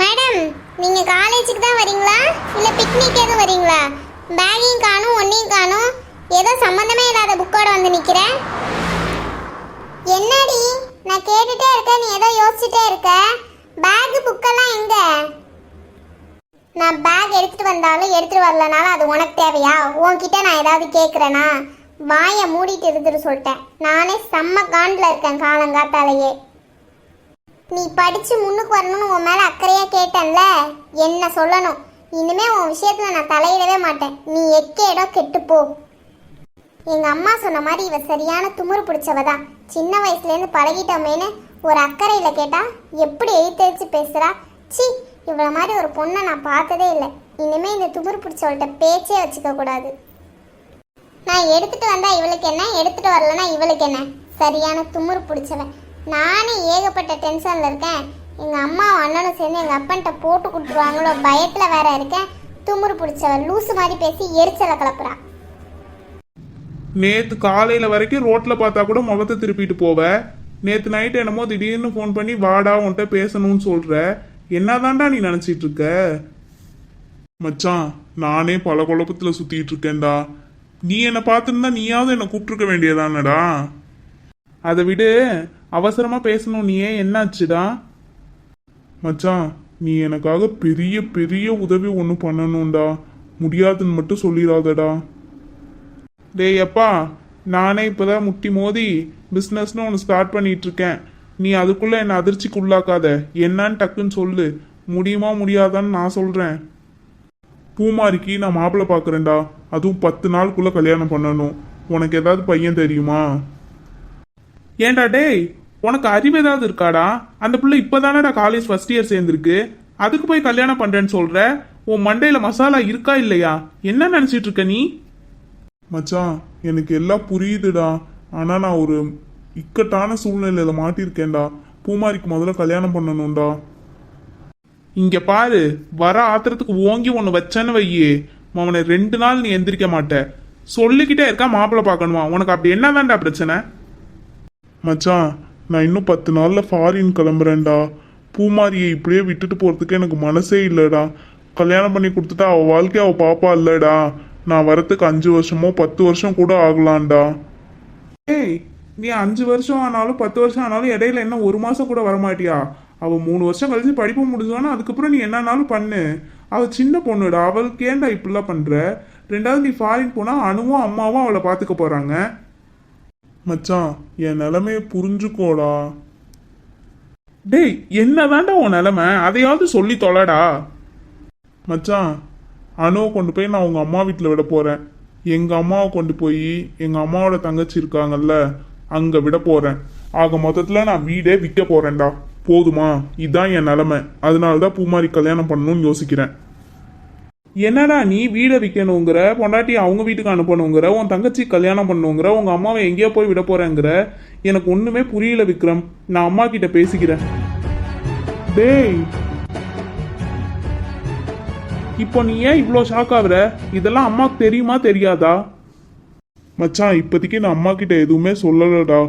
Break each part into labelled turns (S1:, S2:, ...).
S1: Madam நீங்க காலேஜுக்கு தான் வரீங்களா? இல்ல பிக்னிக் எதுவும் வரீங்களா? பேகையும் காணும் ஒன்னையும் காணும். ஏதோ சம்மந்தமே இல்லாத புக்கோட வந்து நிக்கிறேன் என்னடி? நான் கேட்டுட்டே இருக்கேன் நீ ஏதோ யோசிச்சுட்டே இருக்க. பேக் புக்கெல்லாம் எங்க? நான் பேக் எடுத்துட்டு வந்தாலும் எடுத்துட்டு வரலனாலும் அது உனக்கு தேவையா? உன்கிட்ட நான் ஏதாவது கேட்குறேனா வாயை மூடிட்டு இருந்துட்டு சொல்லிட்டேன். நானே செம்ம காண்டில் இருக்கேன் காலங்காத்தாலேயே. நீ படிச்சு முன்னுக்கு வரணும்னு உன் மேல அக்கறையா கேட்டேன்ல? என்ன சொல்லணும்? இனிமே உன் விஷயத்துல நான் தலையிடவே மாட்டேன். நீ எக்கேடோ கெட்டுப்போ எங்க அம்மா சொன்ன மாதிரி இவ சரியான துமுறு பிடிச்சவ தான். சின்ன வயசுலேருந்து பழகிட்டோமேன்னு ஒரு அக்கறையில கேட்டா எப்படி எழுத்தரிச்சு பேசுறா? சி இவ்வளோ மாதிரி ஒரு பொண்ணை நான் பார்த்ததே இல்லை. இனிமே இந்த துமுறு பிடிச்சவள்கிட்ட பேச்சே வச்சுக்க கூடாது. நான் எடுத்துட்டு வந்தா இவளுக்கு என்ன? எடுத்துட்டு வரலனா இவளுக்கு என்ன? சரியான துமுறு பிடிச்சவன். நானே ஏகப்பட்ட டென்ஷன்ல இருக்கேன். எங்க அம்மா அண்ணனும் சேர்ந்து எங்க அப்பன்ட்ட போட்டு கொடுத்துருவாங்களோ பயத்துல வேற இருக்கேன். துமுறு பிடிச்சவன். லூசு மாதிரி பேசி எரிச்சலை கிளப்புறா.
S2: நேத்து காலையில வரைக்கும் ரோட்ல பார்த்தா கூட முகத்தை திருப்பிட்டு போவ. நேத்து நைட் என்னமோ திடீர்னு ஃபோன் பண்ணி வாடா உன்கிட்ட பேசணும்னு சொல்ற. என்னதான்டா நீ நினைச்சிட்டு இருக்க? மச்சான் நானே பல குழப்பத்துல சுத்திட்டு இருக்கேன்டா. நீ என்னை பார்த்துருந்தா நீயாவது என்னை கூப்பிட்டுருக்க வேண்டியதானடா? அதை விடு அவசரமாக பேசணும் நீ ஏன் என்னாச்சுடா? மச்சான் நீ எனக்காக பெரிய பெரிய உதவி ஒன்று பண்ணணும்டா. முடியாதுன்னு மட்டும் சொல்லிடாதடா. டேய் அப்பா நானே இப்போதான் முட்டி மோதி பிஸ்னஸ்னு ஒன்று ஸ்டார்ட் பண்ணிட்டு இருக்கேன் நீ அதுக்குள்ளே என்னை அதிர்ச்சிக்குள்ளாக்காத. என்னன்னு டக்குன்னு சொல்லு. முடியுமா முடியாதான்னு நான் சொல்கிறேன் பூமாரிக்கு நான் மாப்பிள்ளை பார்க்குறேன்டா. அதுவும் பத்து நாளுக்குள்ள கல்யாணம் பண்ணணும். உனக்கு ஏதாவது பையன் தெரியுமா? ஏன்டா டேய் உனக்கு அறிவு ஏதாவது இருக்காடா? அந்த பிள்ளை இப்போதானடா காலேஜ் ஃபர்ஸ்ட் இயர் சேர்ந்துருக்கு. அதுக்கு போய் கல்யாணம் பண்றேன்னு சொல்ற? உன் மண்டையில மசாலா இருக்கா இல்லையா? என்ன நினைச்சிட்டு இருக்க நீ? மச்சான் எனக்கு எல்லாம் புரியுதுடா. ஆனா நான் ஒரு இக்கட்டான சூழ்நிலையில மாட்டியிருக்கேன்டா. பூமாரிக்கு முதல்ல கல்யாணம் பண்ணணும்டா. இங்க பாரு வர ஆத்திரத்துக்கு ஓங்கி ஒன்று வச்சேன்னு வையே. அவனை ரெண்டு நாள் நீ எந்திரிக்க மாட்ட. சொல்லிக்கிட்டே இருக்கா மாப்பிள்ளை பார்க்கணுமா? உனக்கு அப்படி என்ன என்னதான்டா பிரச்சனை? மச்சான் நான் இன்னும் பத்து நாள்ல ஃபாரின் கிளம்புறேன்டா. பூமாரியை இப்படியே விட்டுட்டு போறதுக்கு எனக்கு மனசே இல்லடா. கல்யாணம் பண்ணி கொடுத்துட்டா அவள் வாழ்க்கை அவள் பாப்பா இல்லடா. நான் வரத்துக்கு அஞ்சு வருஷமோ பத்து வருஷம் கூட ஆகலாம்டா. ஏய் நீ அஞ்சு வருஷம் ஆனாலும் பத்து வருஷம் ஆனாலும் இடையில என்ன ஒரு மாசம் கூட வரமாட்டியா? அவள் மூணு வருஷம் கழிச்சு படிப்பு முடிஞ்சானா அதுக்கப்புறம் நீ என்னன்னாலும் பண்ணு. அவள் சின்ன பொண்ணுடா. அவளுக்கு ஏன்டா இப்படிலாம் பண்ணுற ரெண்டாவது நீ ஃபாரின் போனால் அணுவும் அம்மாவும் அவளை பார்த்துக்க போகிறாங்க மச்சான் என் நிலமையை புரிஞ்சுக்கோடா. டேய் என்ன வேண்டாம் உன் நிலமை? அதையாவது சொல்லி தொலைடா. மச்சான் அணுவை கொண்டு போய் நான் உங்கள் அம்மா வீட்டில் விட போகிறேன் எங்கள் அம்மாவை கொண்டு போய் எங்கள் அம்மாவோட தங்கச்சி இருக்காங்கல்ல அங்கே விட போகிறேன் ஆக மொத்தத்தில் நான் வீடே விற்க போகிறேன்டா போதுமா? இதுதான் என் நிலமை. அதனால தான் பூமாரி கல்யாணம் பண்ணணும்னு யோசிக்கிறேன். என்னடா நீ வீடை விற்கணுங்கிற பொண்டாட்டி அவங்க வீட்டுக்கு அனுப்பணுங்கிற உன் தங்கச்சி கல்யாணம் பண்ணுங்கிற உங்க அம்மாவை எங்கேயோ போய் விட போறேங்கிற எனக்கு ஒண்ணுமே புரியல விக்ரம். நான் அம்மா கிட்ட பேசிக்கிறேன். டேய் இப்போ நீ ஏன் இவ்வளோ ஷாக் ஆகுற? இதெல்லாம் அம்மாவுக்கு தெரியுமா தெரியாதா? மச்சான் இப்போதைக்கு நான் அம்மா கிட்ட எதுவுமே சொல்லலடா.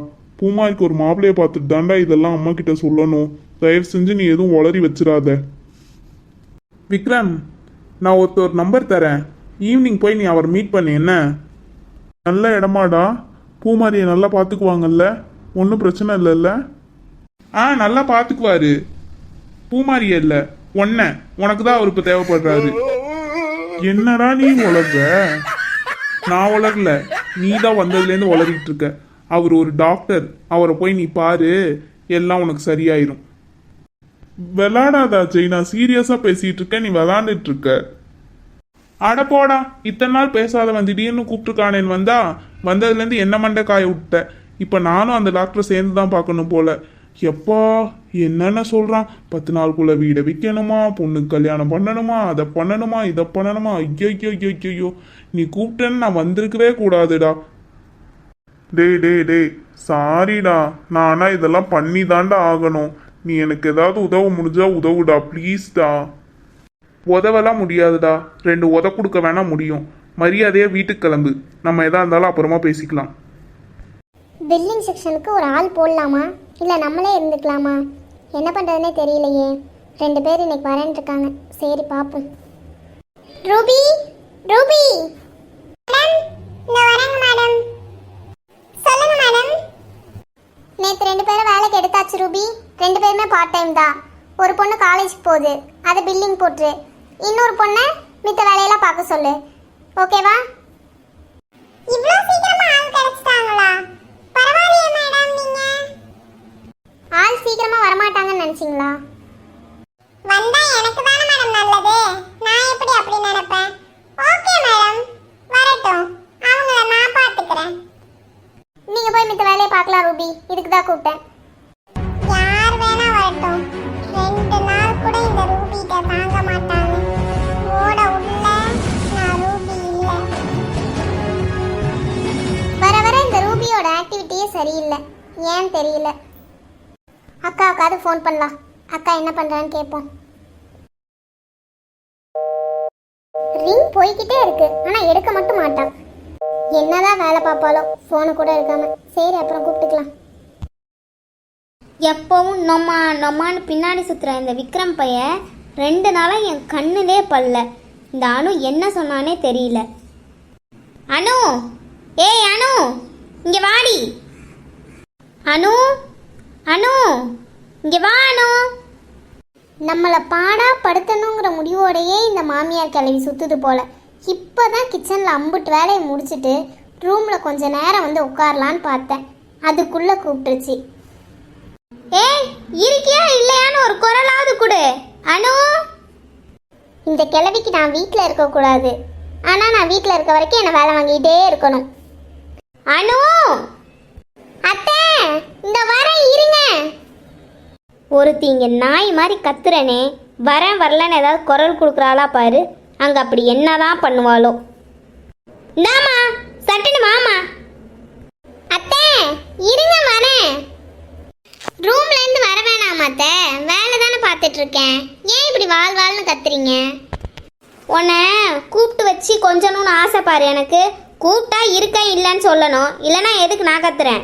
S2: பூமாரிக்கு ஒரு மாப்பிள்ளைய பார்த்துட்டு தாண்டா இதெல்லாம் அம்மா கிட்ட சொல்லணும். தயவு செஞ்சு நீ எதுவும் உளறி வச்சிடாத விக்ரம் நான் ஒருத்தர் நம்பர் தரேன். ஈவினிங் போய் நீ அவர் மீட் பண்ணு என்ன? நல்ல இடமாடா. பூமாரியை நல்லா பார்த்துக்குவாங்கல்ல. ஒன்றும் பிரச்சனை இல்லைல்ல? ஆ நல்லா பார்த்துக்குவாரு. பூமாரியை இல்லை. ஒன்ன உனக்கு தான் அவர் இப்போ தேவைப்படுறாரு. என்னடா நீ உலக நான் உலகல நீ தான் வந்ததுலேருந்து உலகிட்டு இருக்க. அவர் ஒரு டாக்டர். அவரை போய் நீ பாரு எல்லாம் உனக்கு சரியாயிரும். விளாடாதா ஜெய் நான் சீரியஸா பேசிட்டு இருக்கேன் நீ விளாண்டுட்டு இருக்க. அட போடா இத்தனை நாள் பேசாதவன். திடீர்னு கூப்பிட்டுருக்கானேன்னு வந்தா வந்ததுலேருந்து என்ன மண்டை காய விட்ட? இப்போ நானும் அந்த டாக்டரை சேர்ந்து தான் பார்க்கணும் போல. எப்பா என்னென்ன சொல்றான்? பத்து நாளுக்குள்ள வீடை விற்கணுமா? பொண்ணுக்கு கல்யாணம் பண்ணணுமா? அதை பண்ணணுமா? இதை பண்ணணுமா? ஐயோ ஐயோ ஐயோ ஐயோ நீ கூப்பிட்டேன்னு நான் வந்திருக்கவே கூடாதுடா. டேய் டேய் டேய் சாரிடா. நான் ஆனால் இதெல்லாம் பண்ணி தாண்டா ஆகணும். நீ எனக்கு ஏதாவது உதவ முடிஞ்சா உதவுடா ப்ளீஸ்டா உதவலாம் முடியாதுடா. ரெண்டு உத கொடுக்க வேணா முடியும். மரியாதையா வீட்டுக்கு கிளம்பு. நம்ம எதா இருந்தாலும் அப்புறமா பேசிக்கலாம்.
S1: பில்லிங் செக்ஷனுக்கு ஒரு ஆள் போடலாமா? இல்லை நம்மளே இருந்துக்கலாமா? என்ன பண்ணுறதுனே தெரியலையே. ரெண்டு பேர் இன்னைக்கு வரேன் இருக்காங்க. சரி பார்ப்போம் ரூபி ரூபி மேடம் இந்த வரேங்க மேடம் சொல்லுங்க மேடம் நேற்று ரெண்டு பேரும் ஆச்சு ரூபி. ரெண்டு பேருமே பார்ட் டைம் தான். ஒரு பொண்ணு காலேஜ் போகுது. அதை பில்லிங் போட்டுரு. இன்னொரு பொண்ணை மித்த வேலையெல்லாம் பார்க்க சொல்லு. ஓகேவா இவ்வளோ சீக்கிரமா ஆள் கிடைச்சிட்டாங்களா? பரவாயில்லையே மேடம் நீங்க. ஆள் சீக்கிரமா வரமாட்டாங்கன்னு நினைச்சீங்களா? வந்தா எனக்கு தானே மேடம் நல்லது. நான் எப்படி அப்படி நினைப்பேன்? ஓகே மேடம் வரட்டும். அவங்கள நான் பார்த்துக்கிறேன். நீங்க போய் மித்த வேலையை பார்க்கலாம் ரூபி. இதுக்கு தான் கூப்பிட்டேன். கூட இந்த ரூபிகிட்ட தாங்க மாட்டாங்க. ஓட உள்ள நான் ரூபி இல்லை. வர வர இந்த ரூபியோட ஆக்டிவிட்டியே சரியில்லை. ஏன் தெரியல? அக்காவுக்காவது ஃபோன் பண்ணலாம். அக்கா என்ன பண்ணுறான்னு கேட்போம் ரிங் போய்கிட்டே இருக்கு. ஆனால் எடுக்க மட்டும் மாட்டான். என்னதான் வேலை பார்ப்பாலோ ஃபோனு கூட இருக்காம. சரி அப்புறம் கூப்பிட்டுக்கலாம்.
S3: எப்பவும் நொம்மா நொம்மான்னு பின்னாடி சுற்றுற இந்த விக்ரம் பையன் ரெண்டு நாளாக என் கண்ணுலே பல்ல இந்த அனு என்ன சொன்னானே தெரியல. அனு! ஏய் அனு! இங்கே வாடி! அனு! அனு! இங்கே வா அனு!
S1: நம்மளை பாடா படுத்தணுங்கிற முடிவோடையே இந்த மாமியார் கிளவி சுற்றுது போல. இப்போதான் கிச்சனில் அம்புட்டு வேலையை முடிச்சுட்டு ரூமில் கொஞ்ச நேரம் வந்து உட்காரலான்னு பார்த்தேன். அதுக்குள்ளே கூப்பிட்டுருச்சு.
S3: ஏய் இருக்கியா இல்லையான்னு ஒரு குரலாவது கொடு. அனு?
S1: இந்த கிழவிக்கு நான் வீட்டில் இருக்கக்கூடாது. ஆனால் நான் வீட்டில் இருக்க வரைக்கும் என்னை வேலை வாங்கிட்டே இருக்கணும்.
S3: அனு?
S1: அத்தை இந்த வரேன் இருங்க.
S3: ஒருத்தி இங்கே நாய் மாதிரி கத்துறனே. வரேன் வரலன்னு ஏதாவது குரல் கொடுக்குறாளா பாரு. அங்கே அப்படி என்னதான் பண்ணுவாளோ. இந்தாம்மா சட்டுன்னு மாமா
S1: அத்தை இருங்க வரேன் ரூம்ல இருந்து வர வேணாம் அத்தை வேலை தானே பார்த்துட்டு இருக்கேன் ஏன் இப்படி வாழ் வாழ்னு கத்துறீங்க?
S3: உன்னை கூப்பிட்டு வச்சு கொஞ்சணும்னு ஆசைப்பாரு எனக்கு. கூப்பிட்டா இருக்கேன் இல்லைன்னு சொல்லணும். இல்லைன்னா எதுக்கு நான் கத்துறேன்?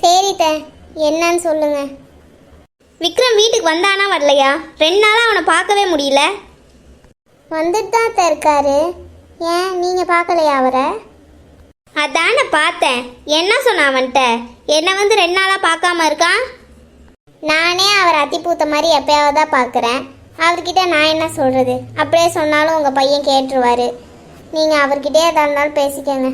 S1: சரி த என்னன்னு சொல்லுங்க.
S3: விக்ரம் வீட்டுக்கு வந்தானா வரலையா? ரெண்டு நாளாக அவனை பார்க்கவே முடியல.
S1: வந்துட்டு தான் இருக்காரு. ஏன் நீங்கள் பார்க்கலையா அவரை?
S3: அதான பார்த்தேன். என்ன சொன்ன அவன்கிட்ட? என்னை வந்து ரெண்டு நாளாக பார்க்காம இருக்கான்?
S1: நானே அவர் அத்திப்பூத்த மாதிரி எப்பயாவது தான் பார்க்குறேன் அவர்கிட்ட நான் என்ன சொல்கிறது அப்படியே சொன்னாலும் உங்கள் பையன் கேட்டுருவார். நீங்கள் அவர்கிட்டயே எதாக இருந்தாலும் பேசிக்கோங்க.